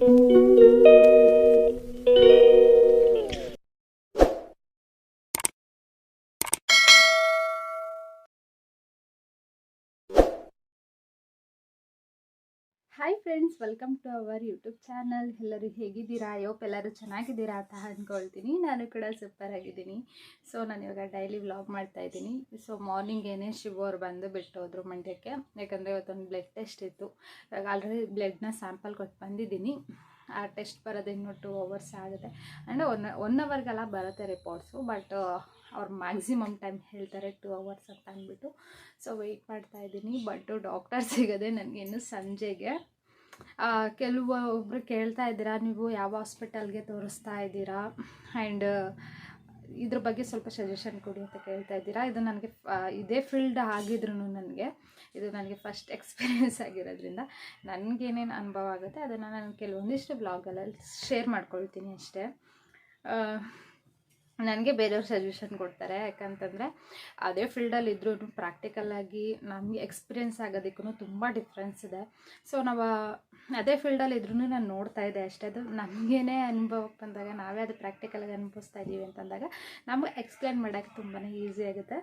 Thank you. Hi friends welcome to our YouTube channel ಎಲ್ಲರೂ ಹೇಗಿದ್ದೀರಾ? ಯೋಪ್ ಎಲ್ಲರೂ ಚೆನ್ನಾಗಿದ್ದೀರಾ ಅಂತ ಅಂದ್ಕೊಳ್ತೀನಿ. ನಾನು ಕೂಡ ಸೂಪರ್ ಆಗಿದ್ದೀನಿ. ಸೊ ನಾನು ಇವಾಗ ಡೈಲಿ ವ್ಲಾಗ್ ಮಾಡ್ತಾ ಇದ್ದೀನಿ. ಸೊ ಮಾರ್ನಿಂಗ್ ಏನೇ ಶಿವು ಅವ್ರು ಬಂದು ಬಿಟ್ಟು ಹೋದ್ರು ಮಂಡ್ಯಕ್ಕೆ. ಯಾಕಂದರೆ ಇವತ್ತೊಂದು ಬ್ಲಡ್ ಟೆಸ್ಟ್ ಇತ್ತು. ಇವಾಗ ಆಲ್ರೆಡಿ ಬ್ಲಡ್ನ ಸ್ಯಾಂಪಲ್ ಕೊಟ್ಟು ಬಂದಿದ್ದೀನಿ. ಆ ಟೆಸ್ಟ್ ಬರೋದು ಇನ್ನೂ ಟೂ ಅವರ್ಸ್ ಆಗುತ್ತೆ. ಆ್ಯಂಡ್ ಒನ್ ಒನ್ ಅವರ್ಗೆಲ್ಲ ಬರುತ್ತೆ ರಿಪೋರ್ಟ್ಸು ಬಟ್ ಅವ್ರು ಮ್ಯಾಕ್ಸಿಮಮ್ ಟೈಮ್ ಹೇಳ್ತಾರೆ ಟೂ ಅವರ್ಸ್ ಅಂತ ಅಂದ್ಬಿಟ್ಟು. ಸೊ ವೆಯ್ಟ್ ಮಾಡ್ತಾ ಇದ್ದೀನಿ. ಬಟ್ ಡಾಕ್ಟರ್ ಸಿಗೋದೆ ಇನ್ನು ಸಂಜೆಗೆ. ಆ, ಕೆಲವೊಬ್ರು ಕೇಳ್ತಾ ಇದ್ದೀರಾ ನೀವು ಯಾವ ಹಾಸ್ಪಿಟಲ್ಗೆ ತೋರಿಸ್ತಾ ಇದ್ದೀರಾ? ಆ್ಯಂಡ್ ಇದ್ರ ಬಗ್ಗೆ ಸ್ವಲ್ಪ ಸಜೆಷನ್ ಕೊಡಿ ಅಂತ ಕೇಳ್ತಾ ಇದ್ದೀರಾ? ಇದು ನನಗೆ ಇದೇ ಫೀಲ್ಡ್ ಆಗಿದ್ರು ನನಗೆ ಇದು ನನಗೆ ಫಸ್ಟ್ ಎಕ್ಸ್ಪೀರಿಯೆನ್ಸ್ ಆಗಿರೋದ್ರಿಂದ ನನಗೇನೇನು ಅನುಭವ ಆಗುತ್ತೆ ಅದನ್ನು ನಾನು ಕೆಲವೊಂದಿಷ್ಟು ಬ್ಲಾಗಲ್ಲಿ ಶೇರ್ ಮಾಡ್ಕೊಳ್ತೀನಿ ಅಷ್ಟೇ. ನನಗೆ ಬೇರೆಯವ್ರು ಸಜೆಷನ್ ಕೊಡ್ತಾರೆ. ಯಾಕಂತಂದರೆ ಅದೇ ಫೀಲ್ಡಲ್ಲಿ ಇದ್ರೂ ಪ್ರಾಕ್ಟಿಕಲ್ಲಾಗಿ ನಮಗೆ ಎಕ್ಸ್ಪೀರಿಯೆನ್ಸ್ ಆಗೋದಕ್ಕೂ ತುಂಬ ಡಿಫ್ರೆನ್ಸ್ ಇದೆ. ಸೊ ನಾವು ಅದೇ ಫೀಲ್ಡಲ್ಲಿ ಇದ್ರೂ ನಾನು ನೋಡ್ತಾ ಇದ್ದೆ ಅಷ್ಟೇ. ಅದು ನಮಗೇನೆ ಅನುಭವಕ್ಕೆ ಬಂದಾಗ, ನಾವೇ ಅದು ಪ್ರಾಕ್ಟಿಕಲಾಗಿ ಅನುಭವಿಸ್ತಾ ಇದ್ದೀವಿ ಅಂತಂದಾಗ ನಮಗೆ ಎಕ್ಸ್ಪ್ಲೇನ್ ಮಾಡೋಕ್ಕೆ ತುಂಬಾ ಈಸಿ ಆಗುತ್ತೆ.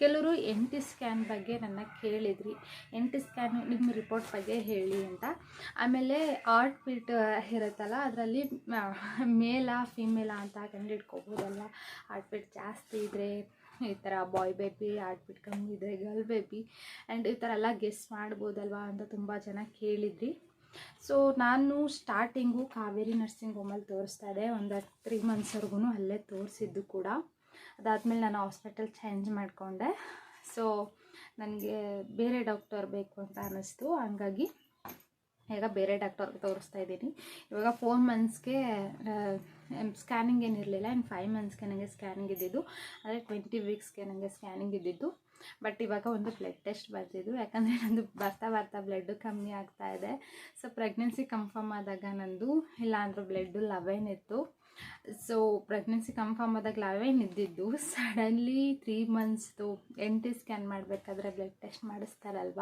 ಕೆಲವರು ಎನ್ ಟಿ ಸ್ಕ್ಯಾನ್ ಬಗ್ಗೆ ನನ್ನ ಕೇಳಿದ್ರಿ. ಎನ್ ಟಿ ಸ್ಕ್ಯಾನ್ ನಿಮ್ಮ ರಿಪೋರ್ಟ್ ಬಗ್ಗೆ ಹೇಳಿ ಅಂತ. ಆಮೇಲೆ ಆರ್ಟ್ ಬೀಟ್ ಇರುತ್ತಲ್ಲ, ಅದರಲ್ಲಿ ಮೇಲಾ ಫಿಮೇಲಾ ಅಂತ ಕಂಡುಹಿಡ್ಕೋಬೋದಲ್ಲ ಆರ್ಟ್ ಬೀಟ್ ಜಾಸ್ತಿ ಇದ್ದರೆ ಈ ಥರ ಬಾಯ್ ಬೇಬಿ ಬೀಟ್ ಕಮ್ಮಿ ಇದ್ದರೆ ಗರ್ಲ್ ಬೇಬಿ ಆ್ಯಂಡ್ ಈ ಥರ ಎಲ್ಲ ಗೆಸ್ ಮಾಡ್ಬೋದಲ್ವಾ ಅಂತ ತುಂಬ ಜನ ಕೇಳಿದ್ರಿ. ಸೊ ನಾನು ಸ್ಟಾರ್ಟಿಂಗು ಕಾವೇರಿ ನರ್ಸಿಂಗ್ ಹೋಮಲ್ಲಿ ತೋರಿಸ್ತಾ ಇದ್ದೆ. ಒಂದು ತ್ರೀ ಮಂತ್ಸ್ವರೆಗೂ ಅಲ್ಲೇ ತೋರಿಸಿದ್ದು ಕೂಡ. ಅದಾದಮೇಲೆ ನಾನು ಹಾಸ್ಪಿಟಲ್ ಚೇಂಜ್ ಮಾಡಿಕೊಂಡೆ. ಸೊ ನನಗೆ ಬೇರೆ ಡಾಕ್ಟರ್ ಬೇಕು ಅಂತ ಅನ್ನಿಸ್ತು. ಹಂಗಾಗಿ ಈಗ ಬೇರೆ ಡಾಕ್ಟರ್ಗೆ ತೋರಿಸ್ತಾ ಇದ್ದೀನಿ. ಇವಾಗ ಫೋರ್ ಮಂತ್ಸ್ಗೆ ಸ್ಕ್ಯಾನಿಂಗ್ ಏನಿರಲಿಲ್ಲ. ಇನ್ನು ಫೈವ್ ಮಂತ್ಸ್ಗೆ ನನಗೆ ಸ್ಕ್ಯಾನಿಂಗ್ ಇದ್ದಿದ್ದು. ಅಂದರೆ ಟ್ವೆಂಟಿ ವೀಕ್ಸ್ಗೆ ನನಗೆ ಸ್ಕ್ಯಾನಿಂಗ್ ಇದ್ದಿದ್ದು. ಬಟ್ ಇವಾಗ ಒಂದು ಬ್ಲಡ್ ಟೆಸ್ಟ್ ಬರ್ತಿದ್ದು. ಯಾಕಂದರೆ ನಂದು ಬರ್ತಾ ಬರ್ತಾ ಬ್ಲಡ್ಡು ಕಮ್ಮಿ ಆಗ್ತಾ ಇದೆ. ಸೊ ಪ್ರೆಗ್ನೆನ್ಸಿ ಕನ್ಫರ್ಮ್ ಆದಾಗ ನಂದು ಇಲ್ಲಾಂದ್ರೆ ಬ್ಲಡ್ಡು ಲೆವೆನ್ ಇತ್ತು. ಸೊ ಪ್ರೆಗ್ನೆನ್ಸಿ ಕನ್ಫರ್ಮ್ ಆದಾಗ ಲಾವೇ ನಿದ್ದಿದ್ದು ಸಡನ್ಲಿ ತ್ರೀ ಮಂತ್ಸ್ದು ಎನ್ ಟಿ ಸ್ಕ್ಯಾನ್ ಮಾಡಬೇಕಾದ್ರೆ ಬ್ಲಡ್ ಟೆಸ್ಟ್ ಮಾಡಿಸ್ತಾರಲ್ವ?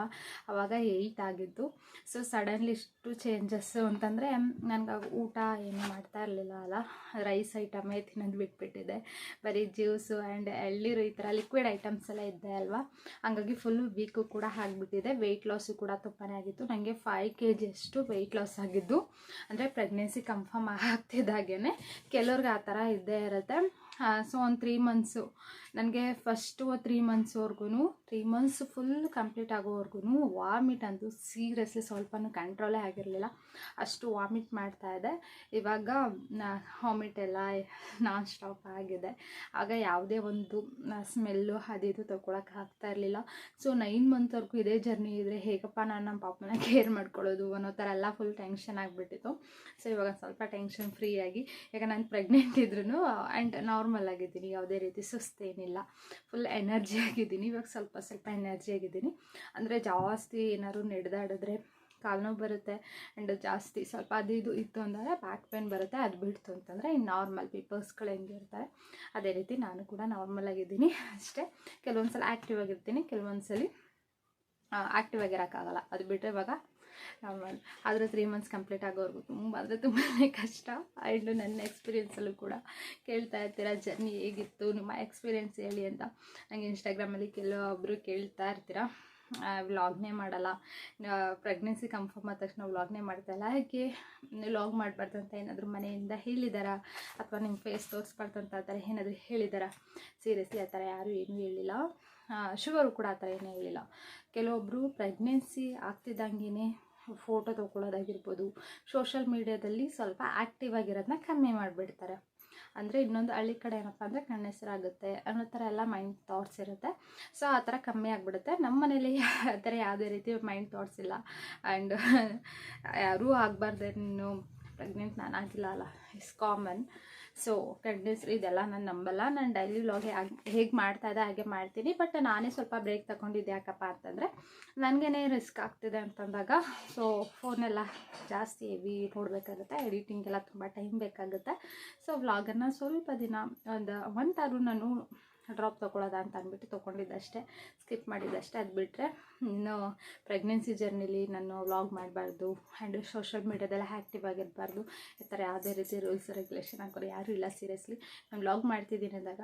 ಆವಾಗ ಏಯ್ಟ್ ಆಗಿದ್ದು. ಸೊ ಸಡನ್ಲಿ ಇಷ್ಟು ಚೇಂಜಸ್ಸು ಅಂತಂದರೆ, ನನಗೆ ಊಟ ಏನು ಮಾಡ್ತಾ ಇರಲಿಲ್ಲ ಅಲ್ಲ. ರೈಸ್ ಐಟಮೇ ತಿನ್ನೋದು ಬಿಟ್ಬಿಟ್ಟಿದೆ ಬರೀ ಜ್ಯೂಸು ಆ್ಯಂಡ್ ಎಳ್ನೀರು ಈ ಥರ ಲಿಕ್ವಿಡ್ ಐಟಮ್ಸ್ ಎಲ್ಲ ಇದ್ದೆ ಅಲ್ವಾ? ಹಾಗಾಗಿ ಫುಲ್ಲು ವೀಕು ಕೂಡ ಆಗಿಬಿಟ್ಟಿದೆ. ವೆಯ್ಟ್ ಲಾಸು ಕೂಡ ತುಂಬಾ ಆಗಿತ್ತು. ನನಗೆ ಫೈವ್ ಕೆ ಜಿಯಷ್ಟು ವೆಯ್ಟ್ ಲಾಸ್ ಆಗಿದ್ದು. ಅಂದರೆ ಪ್ರೆಗ್ನೆನ್ಸಿ ಕನ್ಫರ್ಮ್ ಆಗ್ತಿದ್ದಾಗೇ ಕೆಲವ್ರಿಗೆ ಆ ಥರ ಇದ್ದೇ ಇರುತ್ತೆ. ಸೊ ಒಂದು ತ್ರೀ ಮಂತ್ಸು ನನಗೆ ಫಸ್ಟು ತ್ರೀ ಮಂತ್ಸ್ವರೆಗೂ ತ್ರೀ ಮಂತ್ಸ್ ಫುಲ್ ಕಂಪ್ಲೀಟ್ ಆಗೋವರೆಗೂ ವಾಮಿಟ್ ಅಂತೂ ಸೀರಿಯಸ್ಲಿ ಸ್ವಲ್ಪನೂ ಕಂಟ್ರೋಲೇ ಆಗಿರಲಿಲ್ಲ. ಅಷ್ಟು ವಾಮಿಟ್ ಮಾಡ್ತಾ ಇದೆ. ಇವಾಗ ವಾಮಿಟ್ ಎಲ್ಲ ನಾನ್ ಸ್ಟಾಪ್ ಆಗಿದೆ. ಆಗ ಯಾವುದೇ ಒಂದು ಸ್ಮೆಲ್ಲು ಅದಿದು ತೊಗೊಳಕ್ಕೆ ಆಗ್ತಾ ಇರಲಿಲ್ಲ. ಸೊ ನೈನ್ ಮಂತ್ವರೆಗೂ ಇದೇ ಜರ್ನಿ ಇದ್ದರೆ ಹೇಗಪ್ಪ ನಾನು ನಮ್ಮ ಪಾಪನ ಕೇರ್ ಮಾಡ್ಕೊಳ್ಳೋದು ಅನ್ನೋ ಥರ ಎಲ್ಲ ಫುಲ್ ಟೆನ್ಷನ್ ಆಗಿಬಿಟ್ಟಿತ್ತು. ಸೊ ಇವಾಗ ಸ್ವಲ್ಪ ಟೆನ್ಷನ್ ಫ್ರೀ ಆಗಿ, ಈಗ ನಾನು ಪ್ರೆಗ್ನೆಂಟ್ ಇದ್ರೂ ಆ್ಯಂಡ್ ನಾರ್ಮಲ್ ಆಗಿದ್ದೀನಿ. ಯಾವುದೇ ರೀತಿ ಸುಸ್ತೇನಿಲ್ಲ ಫುಲ್ ಎನರ್ಜಿ ಆಗಿದ್ದೀನಿ. ಇವಾಗ ಸ್ವಲ್ಪ ಸ್ವಲ್ಪ ಎನರ್ಜಿ ಆಗಿದ್ದೀನಿ. ಅಂದರೆ ಜಾಸ್ತಿ ಏನಾದ್ರು ನಡೆದಾಡಿದ್ರೆ ಕಾಲು ನೋವು ಬರುತ್ತೆ ಆ್ಯಂಡ್ ಜಾಸ್ತಿ ಸ್ವಲ್ಪ ಅದು ಇದು ಇತ್ತು ಅಂದರೆ ಬ್ಯಾಕ್ ಪೇನ್ ಬರುತ್ತೆ, ಅದು ಬಿಡ್ತು ಅಂತಂದರೆ ಇನ್ನು ನಾರ್ಮಲ್ ಪೀಪಲ್ಸ್ಗಳು ಹೆಂಗಿರ್ತಾರೆ ಅದೇ ರೀತಿ ನಾನು ಕೂಡ ನಾರ್ಮಲ್ ಆಗಿದ್ದೀನಿ ಅಷ್ಟೇ. ಕೆಲವೊಂದು ಸಲ ಆ್ಯಕ್ಟಿವ್ ಆಗಿರ್ತೀನಿ ಕೆಲವೊಂದು ಸಲ ಆ್ಯಕ್ಟಿವ್ ಆಗಿರೋಕ್ಕಾಗಲ್ಲ. ಅದು ಬಿಟ್ಟರೆ ಇವಾಗ ನಾರ್ಮಲ್ ಆದರೆ ತ್ರೀ ಮಂತ್ಸ್ ಕಂಪ್ಲೀಟ್ ಆಗೋವರೆಗೂ ತುಂಬ ಅಂದರೆ ತುಂಬಾ ಕಷ್ಟ. ಆ್ಯಂಡ್ ನನ್ನ ಎಕ್ಸ್ಪೀರಿಯೆನ್ಸಲ್ಲೂ ಕೂಡ ಕೇಳ್ತಾ ಇರ್ತೀರ, ಜರ್ನಿ ಹೇಗಿತ್ತು? ನಿಮ್ಮ ಎಕ್ಸ್ಪೀರಿಯೆನ್ಸ್ ಹೇಳಿ ಅಂತ. ನನಗೆ ಇನ್ಸ್ಟಾಗ್ರಾಮಲ್ಲಿ ಕೆಲವೊಬ್ಬರು ಕೇಳ್ತಾ ಇರ್ತೀರ ವ್ಲಾಗ್ನೇ ಮಾಡಲ್ಲ. ಪ್ರೆಗ್ನೆನ್ಸಿ ಕನ್ಫರ್ಮ್ ಆದ ತಕ್ಷಣ ವ್ಲಾಗ್ನೇ ಮಾಡ್ತಾಯಿಲ್ಲ ಯಾಕೆ ವ್ಲಾಗ್ ಮಾಡಬಾರ್ದು ಅಂತ ಏನಾದರೂ ಮನೆಯಿಂದ ಹೇಳಿದಾರಾ? ಅಥವಾ ನಿಮ್ಮ ಫೇಸ್ ತೋರಿಸ್ಬಾರ್ದು ಅಂತ ಆ ಥರ ಏನಾದರೂ ಹೇಳಿದಾರಾ? ಸೀರಿಯಸ್ಲಿ ಆ ಥರ ಯಾರೂ ಏನೂ ಹೇಳಿಲ್ಲ. ಶುಗರು ಕೂಡ ಆ ಥರ ಏನೂ ಹೇಳಿಲ್ಲ. ಕೆಲವೊಬ್ಬರು ಪ್ರೆಗ್ನೆನ್ಸಿ ಆಗ್ತಿದ್ದಂಗೆ ಫೋಟೋ ತೊಗೊಳ್ಳೋದಾಗಿರ್ಬೋದು ಸೋಷಲ್ ಮೀಡ್ಯಾದಲ್ಲಿ ಸ್ವಲ್ಪ ಆ್ಯಕ್ಟಿವ್ ಆಗಿರೋದನ್ನ ಕಮ್ಮಿ ಮಾಡಿಬಿಡ್ತಾರೆ. ಅಂದರೆ ಇನ್ನೊಂದು ಹಳ್ಳಿ ಕಡೆ ಏನಪ್ಪ ಅಂದರೆ ಕಣ್ಣೆಸರಾಗುತ್ತೆ ಅನ್ನೋ ಥರ ಎಲ್ಲ ಮೈಂಡ್ ಥಾಟ್ಸ್ ಇರುತ್ತೆ. ಸೊ ಆ ಥರ ಕಮ್ಮಿ ಆಗಿಬಿಡುತ್ತೆ. ನಮ್ಮ ಮನೇಲಿ ಆ ಥರ ಯಾವುದೇ ರೀತಿ ಮೈಂಡ್ ಥಾಟ್ಸ್ ಇಲ್ಲ. ಆ್ಯಂಡ್ ಯಾರೂ ಆಗಬಾರ್ದೇನು ಪ್ರೆಗ್ನೆಂಟ್ ನಾನು ಆಗಿಲ್ಲ ಅಲ್ಲ. ಇಸ್ ಕಾಮನ್ ಸೊ ಪ್ರೆಗ್ನೆನ್ಸಿ ಇದೆಲ್ಲ ನಾನು ನಂಬಲ್ಲ. ನಾನು ಡೈಲಿ ವ್ಲಾಗ್ ಹೇಗೆ ಮಾಡ್ತಾ ಇದೆ ಹಾಗೆ ಮಾಡ್ತೀನಿ. ಬಟ್ ನಾನೇ ಸ್ವಲ್ಪ ಬ್ರೇಕ್ ತಗೊಂಡಿದ್ದೆ ಯಾಕಪ್ಪ ಅಂತಂದರೆ, ನನಗೇನೆ ರಿಸ್ಕ್ ಆಗ್ತಿದೆ ಅಂತಂದಾಗ ಸೊ ಫೋನೆಲ್ಲ ಜಾಸ್ತಿ ಹೆವಿ ನೋಡಬೇಕಾಗುತ್ತೆ. ಎಡಿಟಿಂಗ್ ಎಲ್ಲ ತುಂಬ ಟೈಮ್ ಬೇಕಾಗುತ್ತೆ. ಸೊ ವ್ಲಾಗನ್ನು ಸ್ವಲ್ಪ ದಿನ ಒಂದು ಒಂದಾದ್ರೂ ನಾನು ಡ್ರಾಪ್ ತೊಗೊಳ್ಳೋದ ಅಂತ ಅಂದ್ಬಿಟ್ಟು ತೊಗೊಂಡಿದ್ದಷ್ಟೇ, ಸ್ಕಿಪ್ ಮಾಡಿದ್ದಷ್ಟೇ. ಅದು ಬಿಟ್ಟರೆ ಇನ್ನು ಪ್ರೆಗ್ನೆನ್ಸಿ ಜರ್ನಿಲಿ ನಾನು ವ್ಲಾಗ್ ಮಾಡಬಾರ್ದು ಆ್ಯಂಡ್ ಸೋಷಿಯಲ್ ಮೀಡ್ಯಾದೆಲ್ಲ ಆ್ಯಕ್ಟಿವ್ ಆಗಿರಬಾರ್ದು, ಈ ಥರ ಯಾವುದೇ ರೀತಿ ರೂಲ್ಸ್ ರೆಗ್ಯುಲೇಷನ್ ಹಾಕೋರು ಯಾರೂ ಇಲ್ಲ ಸೀರಿಯಸ್ಲಿ ನಾನು ವ್ಲಾಗ್ ಮಾಡ್ತಿದ್ದೀನಿ ಅಂದಾಗ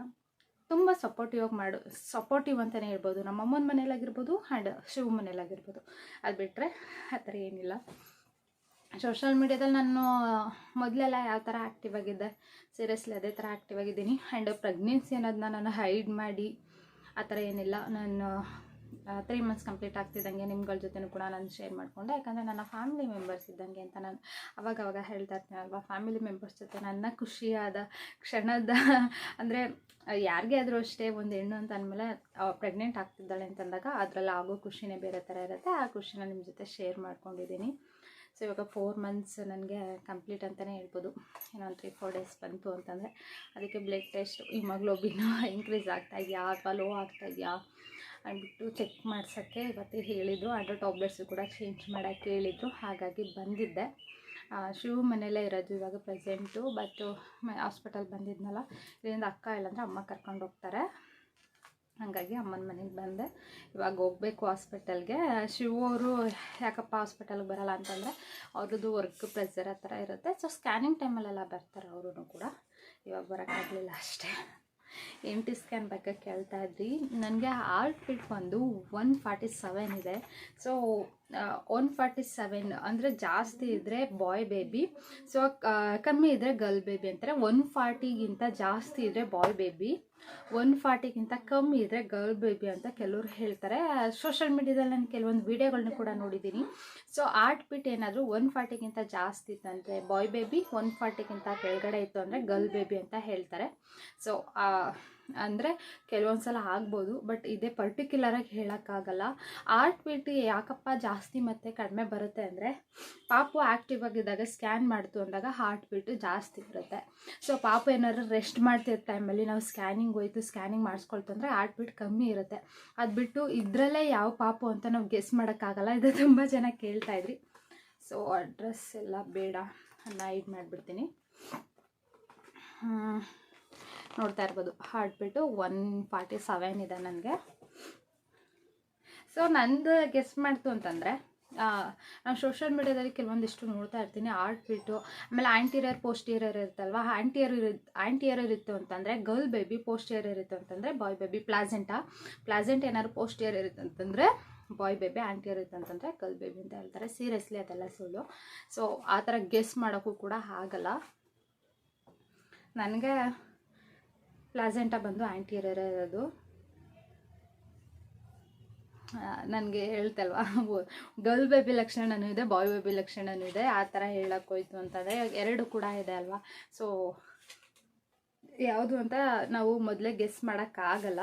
ತುಂಬ ಸಪೋರ್ಟಿವ್ ಆಗಿ ಮಾಡು ಸಪೋರ್ಟಿವ್ ಅಂತಲೇ ಹೇಳ್ಬೋದು. ನಮ್ಮ ಅಮ್ಮನ ಮನೇಲಾಗಿರ್ಬೋದು ಆ್ಯಂಡ್ ಶಿವ ಮನೇಲಾಗಿರ್ಬೋದು. ಅದು ಬಿಟ್ಟರೆ ಆ ಥರ ಏನಿಲ್ಲ. ಸೋಷಲ್ ಮೀಡ್ಯಾದಲ್ಲಿ ನಾನು ಮೊದಲೆಲ್ಲ ಯಾವ ಥರ ಆ್ಯಕ್ಟಿವ್ ಆಗಿದ್ದೆ ಸೀರಿಯಸ್ಲಿ ಅದೇ ಥರ ಆ್ಯಕ್ಟಿವ್ ಆಗಿದ್ದೀನಿ. ಆ್ಯಂಡ್ ಪ್ರೆಗ್ನೆನ್ಸಿ ಅನ್ನೋದನ್ನ ನಾನು ಹೈಡ್ ಮಾಡಿ, ಆ ಥರ ಏನಿಲ್ಲ. ನಾನು ತ್ರೀ ಮಂತ್ಸ್ ಕಂಪ್ಲೀಟ್ ಆಗ್ತಿದ್ದಂಗೆ ನಿಮ್ಗಳ ಜೊತೆನೂ ಕೂಡ ನಾನು ಶೇರ್ ಮಾಡಿಕೊಂಡೆ. ಯಾಕಂದರೆ ನನ್ನ ಫ್ಯಾಮಿಲಿ ಮೆಂಬರ್ಸ್ ಇದ್ದಂಗೆ ಅಂತ ನಾನು ಅವಾಗ ಅವಾಗ ಹೇಳ್ತಾ ಅಲ್ವಾ? ಫ್ಯಾಮಿಲಿ ಮೆಂಬರ್ಸ್ ಜೊತೆ ನನ್ನ ಖುಷಿಯಾದ ಕ್ಷಣದ, ಅಂದರೆ, ಯಾರಿಗೇ ಆದರೂ ಅಷ್ಟೇ ಒಂದು ಹೆಣ್ಣು ಅಂತ ಅಂದಮೇಲೆ ಪ್ರೆಗ್ನೆಂಟ್ ಆಗ್ತಿದ್ದಾಳೆ ಅಂತಂದಾಗ ಅದರಲ್ಲಿ ಆಗೋ ಖುಷಿನೇ ಬೇರೆ ಥರ ಇರುತ್ತೆ. ಆ ಖುಷಿನ ನಿಮ್ಮ ಜೊತೆ ಶೇರ್ ಮಾಡ್ಕೊಂಡಿದ್ದೀನಿ. ಸೊ ಇವಾಗ ಫೋರ್ ಮಂತ್ಸ್ ನನಗೆ ಕಂಪ್ಲೀಟ್ ಅಂತಲೇ ಹೇಳ್ಬೋದು. ಇನ್ನೊಂದು ತ್ರೀ ಫೋರ್ ಡೇಸ್ ಬಂತು ಅಂತಂದರೆ ಅದಕ್ಕೆ ಬ್ಲಡ್ ಟೆಸ್ಟ್ ಹಿಮೋಗ್ಲೋಬಿನ್ ಇನ್ಕ್ರೀಸ್ ಆಗ್ತಾ ಇದೆಯಾ ಅಥವಾ ಲೋ ಆಗ್ತಾ ಇದೆಯಾ ಅಂದ್ಬಿಟ್ಟು ಚೆಕ್ ಮಾಡ್ಸೋಕ್ಕೆ ಇವತ್ತು ಹೇಳಿದ್ರು. ಅದರ ಟಾಬ್ಲೆಟ್ಸು ಕೂಡ ಚೇಂಜ್ ಮಾಡೋಕ್ಕೆ ಹೇಳಿದ್ರು ಹಾಗಾಗಿ ಬಂದಿದ್ದೆ. ಶಿವ ಮನೆಯಲ್ಲೇ ಇರೋದು ಇವಾಗ ಪ್ರೆಸೆಂಟು ಬಟ್ ಹಾಸ್ಪಿಟಲ್ ಬಂದಿದ್ನಲ್ಲ. ಇದರಿಂದ ಅಕ್ಕ ಇಲ್ಲಾಂದರೆ ಅಮ್ಮ ಕರ್ಕೊಂಡು ಹೋಗ್ತಾರೆ. ಹಾಗಾಗಿ ಅಮ್ಮನ ಮನೆಗೆ ಬಂದೆ. ಇವಾಗ ಹೋಗ್ಬೇಕು ಹಾಸ್ಪಿಟಲ್ಗೆ. ಶಿವ ಅವರು ಯಾಕಪ್ಪ ಹಾಸ್ಪಿಟಲ್ಗೆ ಬರಲ್ಲ ಅಂತಂದರೆ ಅವ್ರದ್ದು ವರ್ಕ್ ಪ್ರೆಸರ್ ಆ ಥರ ಇರುತ್ತೆ. ಸೊ ಸ್ಕ್ಯಾನಿಂಗ್ ಟೈಮಲ್ಲೆಲ್ಲ ಬರ್ತಾರೆ ಅವರು ಕೂಡ. ಇವಾಗ ಬರೋಕ್ಕಾಗಲಿಲ್ಲ ಅಷ್ಟೇ. ಎಂ ಟಿ ಸ್ಕ್ಯಾನ್ ಬಗ್ಗೆ ಕೇಳ್ತಾ ಇದ್ರಿ. ನನಗೆ ಹಾರ್ಟ್ ಬೀಟ್ ಬಂದು ಒನ್ ಫಾರ್ಟಿ ಸೆವೆನ್ ಇದೆ. ಸೊ ಒನ್ ಫಾರ್ಟಿ ಸೆವೆನ್ ಅಂದರೆ ಜಾಸ್ತಿ ಇದ್ದರೆ ಬಾಯ್ ಬೇಬಿ ಸೊ ಕಮ್ಮಿ ಇದ್ದರೆ ಗರ್ಲ್ ಬೇಬಿ ಅಂತಾರೆ. ಒನ್ ಫಾರ್ಟಿಗಿಂತ ಜಾಸ್ತಿ ಇದ್ದರೆ ಬಾಯ್ ಬೇಬಿ ಒನ್ ಫಾರ್ಟಿಗಿಂತ ಕಮ್ಮಿ ಇದ್ದರೆ ಗರ್ಲ್ ಬೇಬಿ ಅಂತ ಕೆಲವರು ಹೇಳ್ತಾರೆ. ಸೋಷಲ್ ಮೀಡ್ಯಾದಲ್ಲಿ ನಾನು ಕೆಲವೊಂದು ವೀಡಿಯೋಗಳನ್ನ ಕೂಡ ನೋಡಿದ್ದೀನಿ. ಸೊ ಆರ್ಟ್ ಬಿಟ್ ಏನಾದರೂ ಒನ್ ಫಾರ್ಟಿಗಿಂತ ಜಾಸ್ತಿ ಇತ್ತಂದರೆ ಬಾಯ್ ಬೇಬಿ ಒನ್ ಫಾರ್ಟಿಗಿಂತ ಕೆಳಗಡೆ ಇತ್ತು ಅಂದರೆ ಗರ್ಲ್ ಬೇಬಿ ಅಂತ ಹೇಳ್ತಾರೆ. ಸೊ ಅಂದರೆ ಕೆಲವೊಂದು ಸಲ ಆಗ್ಬೋದು ಬಟ್ ಇದೇ ಪರ್ಟಿಕ್ಯುಲರಾಗಿ ಹೇಳೋಕ್ಕಾಗಲ್ಲ. ಆರ್ಟ್ ಬಿಟ್ಟು ಯಾಕಪ್ಪ ಜಾಸ್ತಿ ಮತ್ತು ಕಡಿಮೆ ಬರುತ್ತೆ ಅಂದರೆ, ಪಾಪು ಆ್ಯಕ್ಟಿವ್ ಆಗಿದ್ದಾಗ ಸ್ಕ್ಯಾನ್ ಮಾಡ್ತು ಅಂದಾಗ ಹಾರ್ಟ್ ಬೀಟು ಜಾಸ್ತಿ ಇರುತ್ತೆ. ಸೊ ಪಾಪು ಏನಾದ್ರು ರೆಸ್ಟ್ ಮಾಡ್ತಿರೋ ಟೈಮಲ್ಲಿ ನಾವು ಸ್ಕ್ಯಾನಿಂಗ್ ಹೋಯ್ತು ಸ್ಕ್ಯಾನಿಂಗ್ ಮಾಡಿಸ್ಕೊಳ್ತು ಅಂದರೆ ಹಾರ್ಟ್ ಬೀಟ್ ಕಮ್ಮಿ ಇರುತ್ತೆ. ಅದು ಬಿಟ್ಟು ಇದರಲ್ಲೇ ಯಾವ ಪಾಪು ಅಂತ ನಾವು ಗೆಸ್ ಮಾಡೋಕ್ಕಾಗಲ್ಲ, ಇದು ತುಂಬ ಜನ ಕೇಳ್ತಾ ಇದ್ರಿ. ಸೊ ಅಡ್ರೆಸ್ ಎಲ್ಲ ಬೇಡ ನಾನು ಇದು ಮಾಡಿಬಿಡ್ತೀನಿ. ನೋಡ್ತಾ ಇರ್ಬೋದು. ಹಾರ್ಟ್ ಒನ್ ಫಾರ್ಟಿ ಸೆವೆನ್ ಇದೆ ನನಗೆ. ಸೊ ನಂದು ಗೆಸ್ ಮಾಡ್ತು ಅಂತಂದರೆ ನಾನು ಸೋಷಿಯಲ್ ಮೀಡ್ಯಾದಲ್ಲಿ ಕೆಲವೊಂದಿಷ್ಟು ನೋಡ್ತಾ ಇರ್ತೀನಿ. ಆರ್ಟ್ ಬಿಟ್ಟು, ಆಮೇಲೆ ಆ್ಯಂಟಿರಿಯರ್ ಪೋಸ್ಟಿಯರ್ ಇರುತ್ತಲ್ವ? ಆ್ಯಂಟಿಯರ್ ಇರು ಆ್ಯಂಟಿಯರ್ ಇತ್ತು ಅಂತಂದರೆ ಗರ್ಲ್ ಬೇಬಿ ಪೋಸ್ಟಿಯರ್ ಇರುತ್ತೆ ಅಂತಂದರೆ ಬಾಯ್ ಬೇಬಿ ಪ್ಲಾಸೆಂಟಾ ಪ್ಲಾಸೆಂಟ್ ಏನಾದ್ರು ಪೋಸ್ಟಿಯರ್ ಇರುತ್ತೆ ಅಂತಂದರೆ ಬಾಯ್ ಬೇಬಿ ಆ್ಯಂಟಿಯರ್ ಇರುತ್ತೆ ಅಂತಂದರೆ ಗರ್ಲ್ ಬೇಬಿ ಅಂತ ಹೇಳ್ತಾರೆ. ಸೀರಿಯಸ್ಲಿ ಅದೆಲ್ಲ ಸುಳ್ಳು. ಸೊ ಆ ಥರ ಗೆಸ್ ಮಾಡೋಕ್ಕೂ ಕೂಡ ಆಗಲ್ಲ. ನನಗೆ ಪ್ಲಾಸೆಂಟ ಬಂದು ಆ್ಯಂಟಿಯರ್ ಇರೋದು ನನಗೆ ಹೇಳ್ತಲ್ವಾ ಗರ್ಲ್ ಬೇಬಿ ಲಕ್ಷಣನೂ ಇದೆ, ಬಾಯ್ ಬೇಬಿ ಲಕ್ಷಣನೂ ಇದೆ, ಆ ಥರ ಹೇಳೋಕ್ಕೋಯ್ತು ಅಂತಂದರೆ ಎರಡು ಕೂಡ ಇದೆ ಅಲ್ವಾ? ಸೊ ಯಾವುದು ಅಂತ ನಾವು ಮೊದಲೇ ಗೆಸ್ ಮಾಡೋಕ್ಕಾಗಲ್ಲ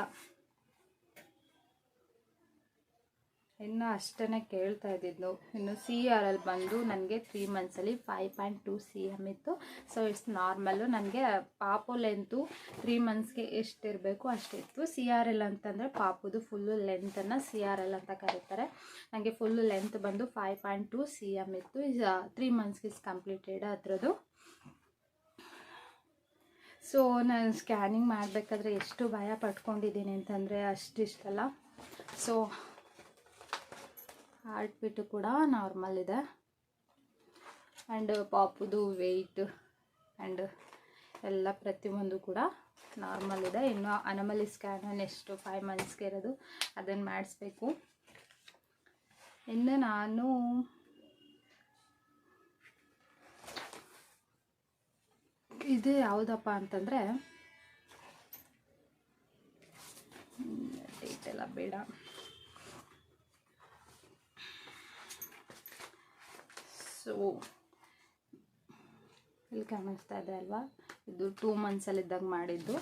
ಇನ್ನು ಅಷ್ಟೇ ಕೇಳ್ತಾ ಇದ್ದಿದ್ದು. ಇನ್ನು ಸಿ ಆರ್ ಎಲ್ ಬಂದು ನನಗೆ three ಮಂತ್ಸಲ್ಲಿ five point two C M ಇತ್ತು. ಸೊ ಇಟ್ಸ್ ನಾರ್ಮಲ್ಲು ನನಗೆ ಪಾಪು ಲೆಂತು ತ್ರೀ ಮಂತ್ಸ್ಗೆ ಎಷ್ಟಿರಬೇಕು ಅಷ್ಟಿತ್ತು. ಸಿ ಆರ್ ಎಲ್ ಅಂತಂದರೆ ಪಾಪುದು ಫುಲ್ಲು ಲೆಂತನ್ನು ಸಿ ಆರ್ ಎಲ್ ಅಂತ ಕರೀತಾರೆ. ನನಗೆ ಫುಲ್ಲು ಲೆಂತ್ ಬಂದು five point two C M ಇತ್ತು. ತ್ರೀ ಮಂತ್ಸ್ಗೆ ಇಸ್ ಕಂಪ್ಲೀಟೆಡ್ ಅದರದ್ದು. ಸೊ ನಾನು ಸ್ಕ್ಯಾನಿಂಗ್ ಮಾಡಬೇಕಾದ್ರೆ ಎಷ್ಟು ಭಯ ಪಟ್ಕೊಂಡಿದ್ದೀನಿ ಅಂತಂದರೆ ಅಷ್ಟಿಷ್ಟಲ್ಲ. ಸೊ ಹಾರ್ಟ್ ಬಿಟ್ಟು ಕೂಡ ನಾರ್ಮಲ್ ಇದೆ. ಆ್ಯಂಡ್ ಪಾಪುದು ವೆಯ್ಟ್ ಆ್ಯಂಡ್ ಎಲ್ಲ ಪ್ರತಿಯೊಂದು ಕೂಡ ನಾರ್ಮಲ್ ಇದೆ. ಇನ್ನು ಅನಮಲಿ ಸ್ಕ್ಯಾನ್ ನೆಕ್ಸ್ಟು ಫೈವ್ ಮಂತ್ಸ್ಗೆ ಇರೋದು. ಅದನ್ನು ಮಾಡಿಸ್ಬೇಕು. ಇನ್ನು ನಾನು ಇದು ಯಾವುದಪ್ಪ ಅಂತಂದರೆ ಡೇಟ್ ಎಲ್ಲ ಬೇಡ. ಸೊ, ಇಲ್ಲಿ ಕಾಣಿಸ್ತಾ ಇದೆ ಅಲ್ವಾ? ಇದು ಟೂ ಮಂತ್ಸಲ್ಲಿದ್ದಾಗ ಮಾಡಿದ್ದು.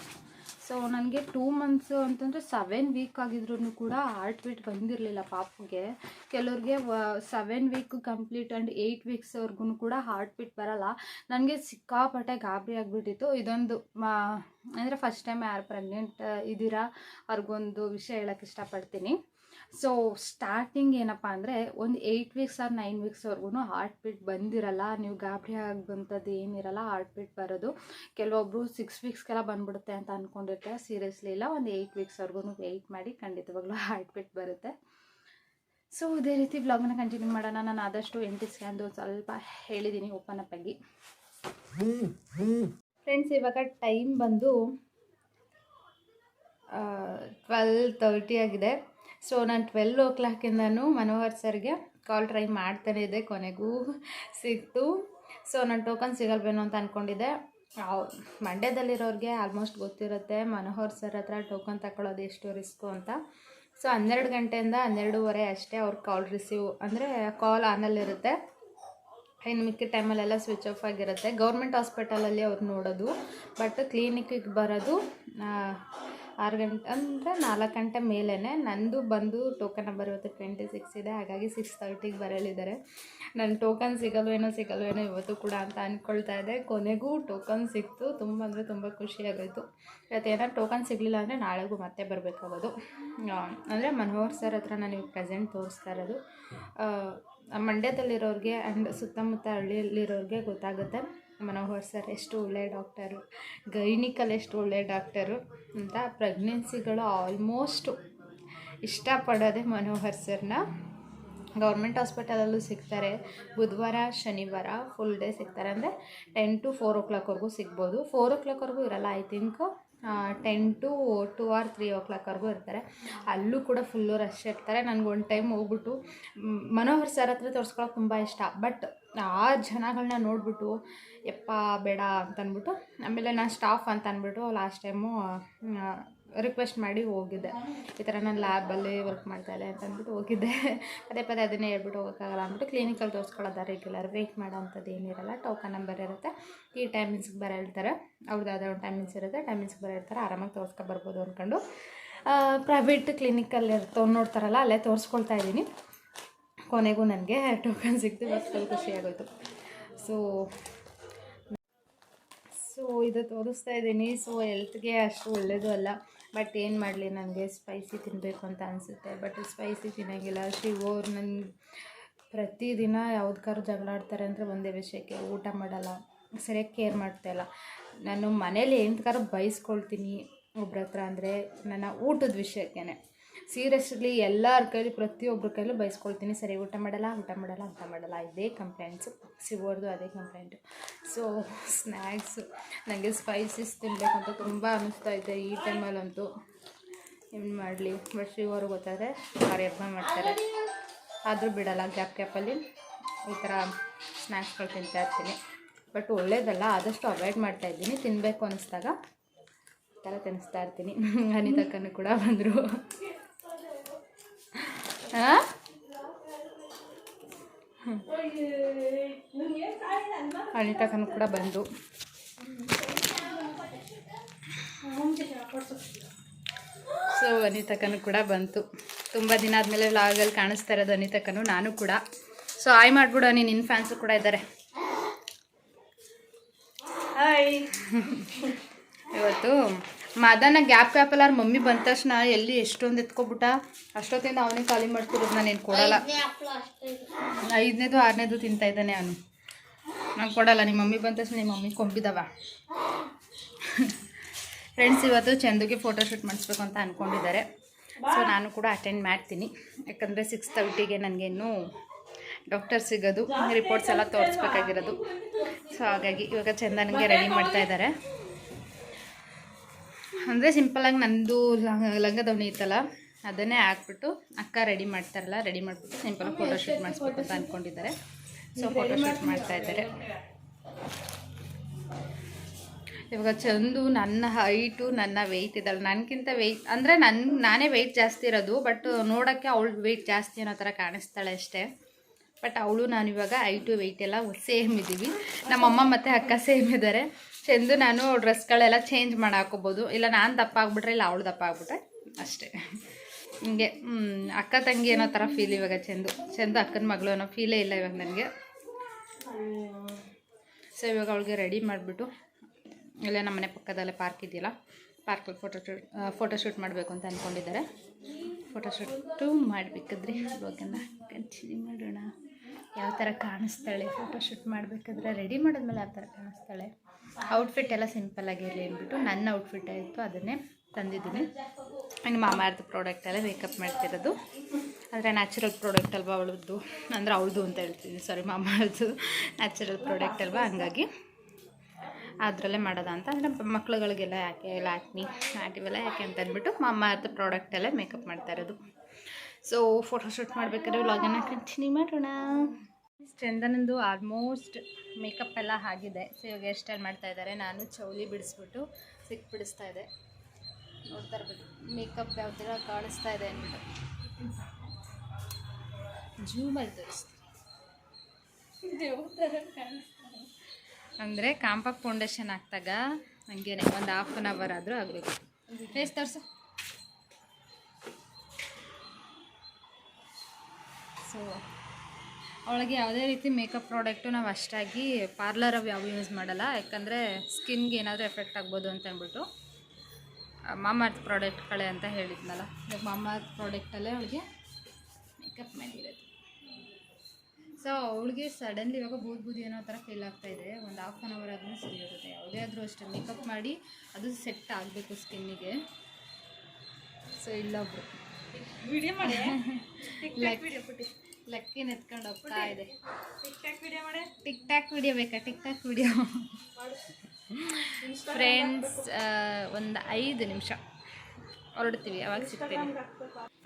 ಸೊ ನನಗೆ ಟೂ ಮಂತ್ಸು ಅಂತಂದರೆ ಸೆವೆನ್ ವೀಕ್ ಆಗಿದ್ರೂ ಕೂಡ ಹಾರ್ಟ್ ಬೀಟ್ ಬಂದಿರಲಿಲ್ಲ ಪಾಪುಗೆ. ಕೆಲವ್ರಿಗೆ seven week complete and eight ವೀಕ್ಸ್ವರೆಗೂ ಕೂಡ ಹಾರ್ಟ್ ಬೀಟ್ ಬರಲ್ಲ. ನನಗೆ ಸಿಕ್ಕಾಪಟ್ಟೆ ಗಾಬರಿ ಆಗಿಬಿಟ್ಟಿತ್ತು. ಇದೊಂದು ಅಂದರೆ ಫಸ್ಟ್ ಟೈಮ್ ಯಾರು ಪ್ರೆಗ್ನೆಂಟ್ ಇದ್ದೀರಾ? ಅವ್ರಿಗೊಂದು ವಿಷಯ ಹೇಳೋಕ್ಕೆ ಇಷ್ಟಪಡ್ತೀನಿ. ಸೊ ಸ್ಟಾರ್ಟಿಂಗ್ ಏನಪ್ಪ ಅಂದರೆ ಒಂದು ಏಯ್ಟ್ ವೀಕ್ಸ್ ಆರ್ ನೈನ್ ವೀಕ್ಸ್ವರೆಗೂ ಹಾರ್ಟ್ ಬೀಟ್ ಬಂದಿರಲ್ಲ, ನೀವು ಗಾಬರಿ ಆಗುವಂಥದ್ದು ಏನಿರಲ್ಲ ಹಾರ್ಟ್ ಬೀಟ್ ಬರೋದು. ಕೆಲವೊಬ್ಬರು ಸಿಕ್ಸ್ ವೀಕ್ಸ್ಗೆಲ್ಲ ಬಂದ್ಬಿಡುತ್ತೆ ಅಂತ ಅಂದ್ಕೊಂಡಿರ್ತಾರೆ ಸೀರಿಯಸ್ಲಿ ಇಲ್ಲ, ಒಂದು ಏಯ್ಟ್ ವೀಕ್ಸ್ವರೆಗೂ ವೆಯ್ಟ್ ಮಾಡಿ ಖಂಡಿತವಾಗ್ಲೂ ಹಾರ್ಟ್ ಬೀಟ್ ಬರುತ್ತೆ. ಸೊ ಇದೇ ರೀತಿ ಬ್ಲಾಗ್ನ ಕಂಟಿನ್ಯೂ ಮಾಡೋಣ. ನಾನು ಆದಷ್ಟು ಎಂಟಿ ಸ್ಕ್ಯಾನ್ದು ಸ್ವಲ್ಪ ಹೇಳಿದ್ದೀನಿ ಓಪನ್ ಅಪ್ ಆಗಿ. ಫ್ರೆಂಡ್ಸ್ ಇವಾಗ ಟೈಮ್ ಬಂದು ಟ್ವೆಲ್ ತರ್ಟಿ ಆಗಿದೆ. ಸೊ ನಾನು ಟ್ವೆಲ್ ಓ ಕ್ಲಾಕಿಂದನೂ ಮನೋಹರ್ ಸರ್ಗೆ ಕಾಲ್ ಟ್ರೈ ಮಾಡ್ತಾನೆ ಇದೆ ಕೊನೆಗೂ ಸಿಕ್ತು. ಸೊ ನಾನು ಟೋಕನ್ ಸಿಗಲ್ವೇನೋ ಅಂತ ಅಂದ್ಕೊಂಡಿದ್ದೆ ಮಂಡ್ಯದಲ್ಲಿರೋರಿಗೆ ಆಲ್ಮೋಸ್ಟ್ ಗೊತ್ತಿರುತ್ತೆ, ಮನೋಹರ್ ಸರ್ ಹತ್ರ ಟೋಕನ್ ತಗೊಳ್ಳೋದು ಎಷ್ಟು ರಿಸ್ಕು ಅಂತ. ಸೊ ಹನ್ನೆರಡು ಗಂಟೆಯಿಂದ ಹನ್ನೆರಡೂವರೆ ಅಷ್ಟೇ ಅವ್ರ ಕಾಲ್ ರಿಸೀವ್ ಅಂದರೆ ಕಾಲ್ ಆನಲ್ಲಿರುತ್ತೆ ಇನ್ನು ಮಿಕ್ಕಿದ ಟೈಮಲ್ಲೆಲ್ಲ ಸ್ವಿಚ್ ಆಫ್ ಆಗಿರುತ್ತೆ. ಗೌರ್ಮೆಂಟ್ ಹಾಸ್ಪಿಟಲಲ್ಲಿ ಅವ್ರು ನೋಡೋದು ಬಟ್ ಕ್ಲಿನಿಕ್ಕಿಗೆ ಬರೋದು ಆರು ಗಂಟೆ ಅಂದರೆ ನಾಲ್ಕು ಗಂಟೆ ಮೇಲೇ ನಂದು ಬಂದು ಟೋಕನ್ ನಂಬರ್ ಇವತ್ತು ಟ್ವೆಂಟಿ ಸಿಕ್ಸ್ ಇದೆ. ಹಾಗಾಗಿ ಸಿಕ್ಸ್ ತರ್ಟಿಗೆ ಬರಲಿದ್ದಾರೆ. ನನ್ನ ಟೋಕನ್ ಸಿಗಲ್ವೇನೋ ಸಿಗಲ್ವೇನೋ ಇವತ್ತು ಕೂಡ ಅಂತ ಅಂದ್ಕೊಳ್ತಾ ಇದ್ದೆ ಕೊನೆಗೂ ಟೋಕನ್ ಸಿಕ್ತು. ತುಂಬ ಅಂದರೆ ತುಂಬ ಖುಷಿಯಾಗೋಯಿತು ಇವತ್ತು ಏನಾದ್ರು ಟೋಕನ್ ಸಿಗಲಿಲ್ಲ ಅಂದರೆ ನಾಳೆಗೂ ಮತ್ತೆ ಬರಬೇಕಾಗೋದು. ಅಂದರೆ ಮನೋಹರ್ ಸರ್ ಹತ್ರ ನಾನು ಇವಾಗ ಪ್ರೆಸೆಂಟ್ ತೋರಿಸ್ತಾ ಇರೋದು. ಮಂಡ್ಯದಲ್ಲಿರೋರಿಗೆ ಆ್ಯಂಡ್ ಸುತ್ತಮುತ್ತ ಹಳ್ಳಿಯಲ್ಲಿರೋರಿಗೆ ಗೊತ್ತಾಗುತ್ತೆ. ಮನೋಹರ್ ಸರ್ ಎಷ್ಟು ಒಳ್ಳೆಯ ಡಾಕ್ಟರು, ಗೈನಿಕಲ್ ಎಷ್ಟು ಒಳ್ಳೆಯ ಡಾಕ್ಟರು ಅಂತ ಪ್ರೆಗ್ನೆನ್ಸಿಗಳು ಆಲ್ಮೋಸ್ಟು ಇಷ್ಟಪಡೋದೇ ಮನೋಹರ್ ಸರ್ನ. ಗೌರ್ಮೆಂಟ್ ಹಾಸ್ಪಿಟಲಲ್ಲೂ ಸಿಗ್ತಾರೆ, ಬುಧವಾರ, ಶನಿವಾರ ಫುಲ್ ಡೇ ಸಿಗ್ತಾರೆ. ಅಂದರೆ ಟೆನ್ ಟು ಫೋರ್ ಓ ಕ್ಲಾಕ್ವರೆಗೂ ಸಿಗ್ಬೋದು. ಫೋರ್ ಓ ಕ್ಲಾಕ್ವರೆಗೂ ಇರಲ್ಲ I think ten to two or three ಓ ಕ್ಲಾಕ್ವರೆಗೂ ಇರ್ತಾರೆ. ಅಲ್ಲೂ ಕೂಡ ಫುಲ್ಲು ರಶ್ ಇರ್ತಾರೆ. ನನಗೆ ಒಂದು ಟೈಮ್ ಹೋಗ್ಬಿಟ್ಟು ಮನೋಹರ್ ಸರ್ ಹತ್ರ ತೋರಿಸ್ಕೊಳಕ್ಕೆ ತುಂಬ ಇಷ್ಟ. ಬಟ್ ಆ ಜನಗಳನ್ನ ನೋಡಿಬಿಟ್ಟು, ಯಪ್ಪ, ಬೇಡ ಅಂತ ಅಂದ್ಬಿಟ್ಟು ಆಮೇಲೆ ನಾನು ಸ್ಟಾಫ್ ಅಂತ ಅಂದ್ಬಿಟ್ಟು ಲಾಸ್ಟ್ ಟೈಮು ರಿಕ್ವೆಸ್ಟ್ ಮಾಡಿ ಹೋಗಿದ್ದೆ. ಈ ಥರ ನಾನು ಲ್ಯಾಬಲ್ಲಿ ವರ್ಕ್ ಮಾಡ್ತಾಯಿದ್ದೆ ಅಂತ ಅಂದ್ಬಿಟ್ಟು ಹೋಗಿದ್ದೆ. ಪದೇ ಪದೇ ಅದನ್ನೇ ಹೇಳ್ಬಿಟ್ಟು ಹೋಗೋಕ್ಕಾಗಲ್ಲ ಅಂದ್ಬಿಟ್ಟು ಕ್ಲಿನಿಕಲ್ಲಿ ತೋರಿಸ್ಕೊಳ್ಳೋದ ರೆಗ್ಯುಲರ್ ವೆಯ್ಟ್ ಮಾಡೋ ಅಂಥದ್ದು ಏನಿರಲ್ಲ ಟೋಕನ್ ನಂಬರ್ ಇರುತ್ತೆ. ಈ ಟೈಮಿಂಗ್ಸ್ಗೆ ಬರ ಹೇಳ್ತಾರೆ. ಅವ್ರದ್ದು ಯಾವುದೋ ಒಂದು ಟೈಮಿಂಗ್ಸ್ ಇರುತ್ತೆ ಟೈಮಿಂಗ್ಸ್ಗೆ ಬರ ಹೇಳ್ತಾರೆ. ಆರಾಮಾಗಿ ತೋರಿಸ್ಕೊ ಬರ್ಬೋದು ಅಂದ್ಕೊಂಡು ಪ್ರೈವೇಟ್ ಕ್ಲಿನಿಕಲ್ಲಿ ಇರ್ತವೆ ನೋಡ್ತಾರಲ್ಲ, ಅಲ್ಲೇ ತೋರಿಸ್ಕೊಳ್ತಾ ಇದ್ದೀನಿ. ಕೊನೆಗೂ ನನಗೆ ಟೋಕನ್ ಸಿಕ್ತು ಅಷ್ಟು ಖುಷಿಯಾಗೋಯ್ತು ಸೊ ಸೊ ಇದು ತೋರಿಸ್ತಾ ಇದ್ದೀನಿ. ಸೊ ಹೆಲ್ತ್ಗೆ ಅಷ್ಟು ಒಳ್ಳೆಯದು ಅಲ್ಲ. ಬಟ್ ಏನು ಮಾಡಲಿ ನನಗೆ ಸ್ಪೈಸಿ ತಿನ್ನಬೇಕು ಅಂತ ಅನಿಸುತ್ತೆ. But spicy ತಿನ್ನೋಂಗಿಲ್ಲ. ಶಿವೋರು ನನ್ನ ಪ್ರತಿದಿನ ಯಾವ್ದಕ್ಕಾದ್ರು ಜಗಳ ಆಡ್ತಾರೆ ಅಂದರೆ ಒಂದೇ ವಿಷಯಕ್ಕೆ, ಊಟ ಮಾಡಲ್ಲ. ಸರಿಯಾಗಿ ಕೇರ್ ಮಾಡ್ತಾಯಿಲ್ಲ ನಾನು ಮನೇಲಿ ಎಂತಕ್ಕಾರು ಬೈಸ್ಕೊಳ್ತೀನಿ ಒಬ್ರ ಹತ್ರ ಅಂದರೆ ನನ್ನ ಊಟದ ವಿಷಯಕ್ಕೇ ಸೀರಿಯಸ್ಲಿ ಎಲ್ಲರ ಕೈಲಿ ಪ್ರತಿಯೊಬ್ಬರ ಕೈಲೂ ಬಯಸ್ಕೊಳ್ತೀನಿ ಸರಿ, ಊಟ ಮಾಡಲ್ಲ ಊಟ ಮಾಡಲ್ಲ ಊಟ ಮಾಡಲ್ಲ. ಇದೇ ಕಂಪ್ಲೇಂಟ್ಸು ಸಿಗೋರ್ದು ಅದೇ ಕಂಪ್ಲೇಂಟು ಸೊ ಸ್ನ್ಯಾಕ್ಸು ನನಗೆ ಸ್ಪೈಸಸ್ ಅಂತ ತುಂಬ ಅನ್ನಿಸ್ತಾ ಇದೆ ಈ ಟೈಮಲ್ಲಂತೂ ಏನು ಮಾಡಲಿ? ಬಟ್ ಶಿವರು ಗೊತ್ತಾದರೆ ಭಾರಿ ಹಬ್ಬ ಮಾಡ್ತಾರೆ. ಆದರೂ ಬಿಡಲ್ಲ, ಗ್ಯಾಪ್ ಗ್ಯಾಪಲ್ಲಿ ಈ ಥರ ಸ್ನ್ಯಾಕ್ಸ್ಗಳು ತಿಂತಾ ಇರ್ತೀನಿ. ಬಟ್ ಒಳ್ಳೇದಲ್ಲ, ಆದಷ್ಟು ಅವಾಯ್ಡ್ ಮಾಡ್ತಾ ಇದ್ದೀನಿ. ತಿನ್ನಬೇಕು ಅನ್ನಿಸ್ದಾಗ ಈ ಥರ ತಿನ್ನಿಸ್ತಾ ಇರ್ತೀನಿ. ಅನಿತಕ್ಕನು ಕೂಡ ಬಂದರು. ಅನಿತಕ್ಕನು ಕೂಡ ಬಂದು. ಸೊ ಅನಿತಕ್ಕನು ಕೂಡ ಬಂತು. ತುಂಬ ದಿನ ಆದಮೇಲೆ ಲಾಗಲ್ಲಿ ಕಾಣಿಸ್ತಾ ಇರೋದು ಅನಿತಕ್ಕನು ನಾನು ಕೂಡ. ಸೊ ಆಯ್ ಮಾಡ್ಬಿಡೋಣ ನೀನು ನಿನ್ನ ಫ್ಯಾನ್ಸು ಕೂಡ ಇದ್ದಾರೆ ಇವತ್ತು ಮದನ ಗ್ಯಾಪ್ ಗ್ಯಾಪಲ್ಲಿ ಅವ್ರ ಮಮ್ಮಿ ಬಂದ ತಕ್ಷಣ ಎಲ್ಲಿ ಎಷ್ಟೊಂದು ಎತ್ಕೊಬಿಟ್ಟ? ಅಷ್ಟೊತ್ತಿಂದ ಅವನೇ ಖಾಲಿ ಮಾಡ್ತಿರೋದು ಏನು ಕೊಡಲ್ಲ. ಐದನೇದು ಆರನೇದು ತಿಂತಾ ಇದ್ದಾನೆ ಅವನು. ನಾನು ಕೊಡಲ್ಲ ನಿಮ್ಮ ಮಮ್ಮಿ ಬಂದ ತಕ್ಷಣ ನಿಮ್ಮ ಮಮ್ಮಿ ಕೊಂಬಿದವ. ಫ್ರೆಂಡ್ಸ್ ಇವತ್ತು ಚಂದುಗೆ ಫೋಟೋಶೂಟ್ ಮಾಡಿಸ್ಬೇಕು ಅಂತ ಅಂದ್ಕೊಂಡಿದ್ದಾರೆ ಸೊ ನಾನು ಕೂಡ ಅಟೆಂಡ್ ಮಾಡ್ತೀನಿ. ಯಾಕಂದರೆ ಸಿಕ್ಸ್ ತರ್ಟಿಗೆ ನನಗೆ ಇನ್ನೂ ಡಾಕ್ಟರ್ ಸಿಗೋದು ರಿಪೋರ್ಟ್ಸ್ ಎಲ್ಲ ತೋರಿಸ್ಬೇಕಾಗಿರೋದು. ಸೊ ಹಾಗಾಗಿ ಇವಾಗ ಚಂದನಿಗೆ ರೆಡಿ ಮಾಡ್ತಾ ಇದ್ದಾರೆ. ಅಂದರೆ ಸಿಂಪಲಾಗಿ ನಂದು ಲಂಗ ದಾವಣಿ ಇತ್ತಲ್ಲ, ಅದನ್ನೇ ಹಾಕ್ಬಿಟ್ಟು ಅಕ್ಕ ರೆಡಿ ಮಾಡ್ತಾರಲ್ಲ ರೆಡಿ ಮಾಡಿಬಿಟ್ಟು ಸಿಂಪಲ್ ಫೋಟೋ ಶೂಟ್ ಮಾಡಿಸ್ಬೇಕು ಅಂತ ಅಂದ್ಕೊಂಡಿದ್ದಾರೆ ಸೊ ಫೋಟೋ ಶೂಟ್ ಮಾಡ್ತಾ ಇದ್ದಾರೆ. ಇವಾಗ ಚಂದು ನನ್ನ ಹೈಟು ನನ್ನ ವೆಯ್ಟ್ ಇದ್ದಾಳೆ. ನನಗಿಂತ ವೆಯ್ಟ್ ಅಂದರೆ ನನ್ನ ನಾನೇ ವೆಯ್ಟ್ ಜಾಸ್ತಿ ಇರೋದು ಬಟ್ ನೋಡೋಕ್ಕೆ ಅವಳು ವೆಯ್ಟ್ ಜಾಸ್ತಿ ಅನ್ನೋ ಥರ ಕಾಣಿಸ್ತಾಳೆ ಅಷ್ಟೇ. ಬಟ್ ಅವಳು ನಾನು ಇವಾಗ ಹೈಟು ವೆಯ್ಟ್ ಎಲ್ಲ ಸೇಮ್ ಇದ್ದೀವಿ. ನಮ್ಮಮ್ಮ ಮತ್ತು ಅಕ್ಕ ಸೇಮ್ ಇದ್ದಾರೆ. ಚಂದು ನಾನು ಡ್ರೆಸ್ಗಳೆಲ್ಲ ಚೇಂಜ್ ಮಾಡಿ ಹಾಕೋಬೋದು ಇಲ್ಲ, ನಾನು ದಪ್ಪ ಆಗ್ಬಿಟ್ರೆ ಇಲ್ಲ, ಅವಳು ದಪ್ಪ ಆಗ್ಬಿಟ್ರೆ ಅಷ್ಟೇ. ಹಿಂಗೆ ಅಕ್ಕ ತಂಗಿ ಅನ್ನೋ ಥರ ಫೀಲ್ ಇವಾಗ ಚೆಂದು. ಚೆಂದ ಅಕ್ಕನ ಮಗಳು ಅನ್ನೋ ಫೀಲೇ ಇಲ್ಲ ಇವಾಗ ನನಗೆ. ಸೊ ಇವಾಗ ಅವಳಿಗೆ ರೆಡಿ ಮಾಡಿಬಿಟ್ಟು, ಇಲ್ಲ ನಮ್ಮ ಮನೆ ಪಕ್ಕದಲ್ಲೇ ಪಾರ್ಕ್ ಇದೆಯಲ್ಲ ಪಾರ್ಕಲ್ಲಿ ಫೋಟೋ ಶೂಟ್ ಫೋಟೋ ಶೂಟ್ ಮಾಡಬೇಕು ಅಂತ ಅಂದ್ಕೊಂಡಿದ್ದಾರೆ ಫೋಟೋಶೂಟು ಮಾಡಬೇಕಾದ್ರೆ ಇವಾಗನ್ನು ಕಂಟಿನ್ಯೂ ಮಾಡೋಣ. ಯಾವ ಥರ ಕಾಣಿಸ್ತಾಳೆ? ಫೋಟೋಶೂಟ್ ಮಾಡಬೇಕಾದ್ರೆ ರೆಡಿ ಮಾಡಿದ್ಮೇಲೆ ಯಾವ ಥರ ಕಾಣಿಸ್ತಾಳೆ? ಔಟ್ಫಿಟ್ ಎಲ್ಲ ಸಿಂಪಲ್ಲಾಗಿರಲಿ ಅಂದ್ಬಿಟ್ಟು ನನ್ನ ಔಟ್ಫಿಟ್ ಆಯಿತು, ಅದನ್ನೇ ತಂದಿದ್ದೀನಿ. ಇನ್ನು ಮಾಮಾರ್ದು ಪ್ರಾಡಕ್ಟ್ ಎಲ್ಲ ಮೇಕಪ್ ಮಾಡ್ತಿರೋದು. ಆದರೆ ನ್ಯಾಚುರಲ್ ಪ್ರಾಡಕ್ಟ್ ಅಲ್ವಾ ಅವಳದ್ದು? ಅಂದರೆ ಅವಳದು ಅಂತ ಹೇಳ್ತೀನಿ ಸಾರಿ ಮಾಮಾರ್ದು ನ್ಯಾಚುರಲ್ ಪ್ರಾಡಕ್ಟ್ ಅಲ್ವಾ? ಹಂಗಾಗಿ ಅದರಲ್ಲೇ ಮಾಡೋದ ಅಂತ. ಅಂದರೆ ಮಕ್ಳುಗಳಿಗೆಲ್ಲ ಯಾಕೆ ಲ್ಯಾಕ್ಮಿ ಇವೆಲ್ಲ ಯಾಕೆ ಅಂತ ಅಂದ್ಬಿಟ್ಟು ಮಾಮಾರ್ದು ಪ್ರಾಡಕ್ಟಲ್ಲೇ ಮೇಕಪ್ ಮಾಡ್ತಾ ಇರೋದು. ಸೊ ಫೋಟೋಶೂಟ್ ಮಾಡಬೇಕಾದ್ರೆ ವ್ಲಾಗನ್ನು ಕಂಟಿನ್ಯೂ ಮಾಡೋಣ. ಚಂದನಂದು ಆಲ್ಮೋಸ್ಟ್ ಮೇಕಪ್ ಎಲ್ಲ ಆಗಿದೆ. ಸೊ ಇವಾಗ ಹೇರ್ ಸ್ಟೈಲ್ ಮಾಡ್ತಾ ಇದ್ದಾರೆ. ನಾನು ಚೌಲಿ ಬಿಡಿಸ್ಬಿಟ್ಟು ಸಿಕ್ ಬಿಡಿಸ್ತಾ ಇದೆ. ನೋಡ್ತಾ ಇರ್ಬೇಕು. ಮೇಕಪ್ ಯಾವ ಥರ ಕಾಣಿಸ್ತಾ ಇದೆ ಅಂದ್ಬಿಟ್ಟು. ಜೂಮಲ್ಲಿ ತೋರಿಸ್ತೀನಿ. ಯಾವ ಥರ ಕಾಣಿಸ್ತಾರೆ ಅಂದರೆ ಕಾಂಪಾಕ್ಟ್ ಫೌಂಡೇಶನ್ ಹಾಕ್ದಾಗ ಹಂಗೇನೆ ಒಂದು ಹಾಫ್ ಆನ್ ಅವರ್ ಆದರೂ ಆಗಬೇಕು. ಫೇಸ್ ತೋರಿಸು. ಸೊ ಅವಳಿಗೆ ಯಾವುದೇ ರೀತಿ ಮೇಕಪ್ ಪ್ರಾಡಕ್ಟು ನಾವು ಅಷ್ಟಾಗಿ ಪಾರ್ಲರ್ ಅವು ಯಾವ ಯೂಸ್ ಮಾಡಲ್ಲ. ಯಾಕಂದರೆ ಸ್ಕಿನ್ಗೆ ಏನಾದರೂ ಎಫೆಕ್ಟ್ ಆಗ್ಬೋದು ಅಂತ ಅಂದ್ಬಿಟ್ಟು ಮಾಮಾರ್ತ್ ಪ್ರಾಡಕ್ಟ್ಗಳೇ ಅಂತ ಹೇಳಿದ್ನಲ್ಲ. ಇವಾಗ ಮಾಮಾರ್ತ್ ಪ್ರಾಡಕ್ಟಲ್ಲೇ ಅವಳಿಗೆ ಮೇಕಪ್ ಮಾಡಿರೋದು. ಸೊ ಅವಳಿಗೆ ಸಡನ್ಲಿ ಇವಾಗ ಬೂದ್ ಬೂದಿ ಅನ್ನೋ ಥರ ಫೀಲ್ ಆಗ್ತಾ ಇದೆ. ಒಂದು ಹಾಫ್ ಆನ್ ಅವರ್ ಆದ್ಮೇಲೆ ಸರಿ ಇರುತ್ತೆ ಯಾವುದೇ ಆದರೂ ಅಷ್ಟೇ ಮೇಕಪ್ ಮಾಡಿ ಅದು ಸೆಟ್ ಆಗಬೇಕು ಸ್ಕಿನ್ನಿಗೆ. ಸೊ ಇಲ್ಲೊಬ್ರು ವಿಡಿಯೋ ಮಾಡಿ. ಲಕ್ ಲಕ್ಕಿ ನೆತ್ಕೊಂಡು ಹೋಗ್ತಾ ಇದೆ. ಟಿಕ್ ಟಾಕ್ ವಿಡಿಯೋ ಬೇಕಾ? ಟಿಕ್ ಟಾಕ್ ವಿಡಿಯೋ ಫ್ರೆಂಡ್ಸ್ ಒಂದು ಐದು ನಿಮಿಷ. ಹೊರಡ್ತೀವಿ ಅವಾಗ ಸಿಗ್ತೀನಿ.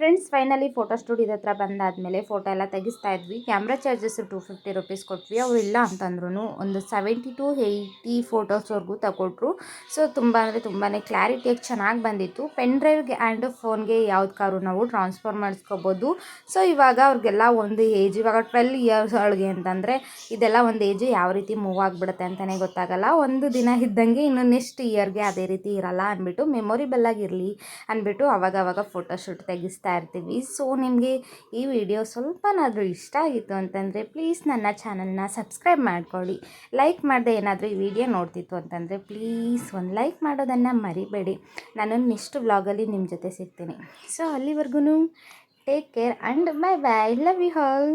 ಫ್ರೆಂಡ್ಸ್, ಫೈನಲಿ ಫೋಟೋ ಸ್ಟುಡಿಯೋದ ಹತ್ರ ಬಂದಾದಮೇಲೆ ಫೋಟೋ ಎಲ್ಲ ತೆಗಿಸ್ತಾ ಇದ್ವಿ. Camera charges two fifty rupees ಕೊಟ್ವಿ. ಅವ್ರು ಇಲ್ಲ ಅಂತಂದ್ರೂ ಒಂದು ಸೆವೆಂಟಿ ಟು ಏಯ್ಟಿ ಫೋಟೋಸ್ವರೆಗೂ ತಗೊಟ್ರು. ಸೊ, ತುಂಬ ಅಂದರೆ ತುಂಬಾ ಕ್ಲಾರಿಟಿಯಾಗಿ ಚೆನ್ನಾಗಿ ಬಂದಿತ್ತು. ಪೆನ್ ಡ್ರೈವ್ಗೆ ಆ್ಯಂಡ್ ಫೋನ್ಗೆ ಕಾರು ನಾವು ಟ್ರಾನ್ಸ್ಫರ್ ಮಾಡಿಸ್ಕೋಬೋದು. ಸೊ, ಇವಾಗ ಅವ್ರಿಗೆಲ್ಲ ಒಂದು ಏಜ್ ಇವಾಗ ಟ್ವೆಲ್ ಇಯರ್ಸ್ ಒಳಗೆ ಅಂತಂದರೆ ಇದೆಲ್ಲ ಒಂದು ಏಜ್ ಯಾವ ರೀತಿ ಮೂವ್ ಆಗಿಬಿಡುತ್ತೆ ಅಂತಲೇ ಗೊತ್ತಾಗಲ್ಲ. ಒಂದು ದಿನ ಇದ್ದಂಗೆ ಇನ್ನು ನೆಕ್ಸ್ಟ್ ಇಯರ್ಗೆ ಅದೇ ರೀತಿ ಇರಲ್ಲ ಅಂದ್ಬಿಟ್ಟು, ಮೆಮೊರಿಬಲ್ ಆಗಿರಲಿ ಅಂದ್ಬಿಟ್ಟು ಅವಾಗ ಅವಾಗ ಫೋಟೋಶೂಟ್ ಇರ್ತೀವಿ. ಸೊ ನಿಮಗೆ ಈ ವಿಡಿಯೋ ಸ್ವಲ್ಪನಾದರೂ ಇಷ್ಟ ಆಗಿತ್ತು ಅಂತಂದರೆ ಪ್ಲೀಸ್ ನನ್ನ ಚಾನಲ್ನ ಸಬ್ಸ್ಕ್ರೈಬ್ ಮಾಡ್ಕೊಳ್ಳಿ. ಲೈಕ್ ಮಾಡಿದೆ ಏನಾದರೂ ಈ ವಿಡಿಯೋ ನೋಡ್ತಿತ್ತು ಅಂತಂದರೆ ಪ್ಲೀಸ್ ಒಂದು ಲೈಕ್ ಮಾಡೋದನ್ನು ಮರಿಬೇಡಿ. ನಾನು ನೆಕ್ಸ್ಟ್ ವ್ಲಾಗಲ್ಲಿ ನಿಮ್ಮ ಜೊತೆ ಸಿಗ್ತೀನಿ. ಸೊ ಅಲ್ಲಿವರೆಗೂ take care and bye bye love you all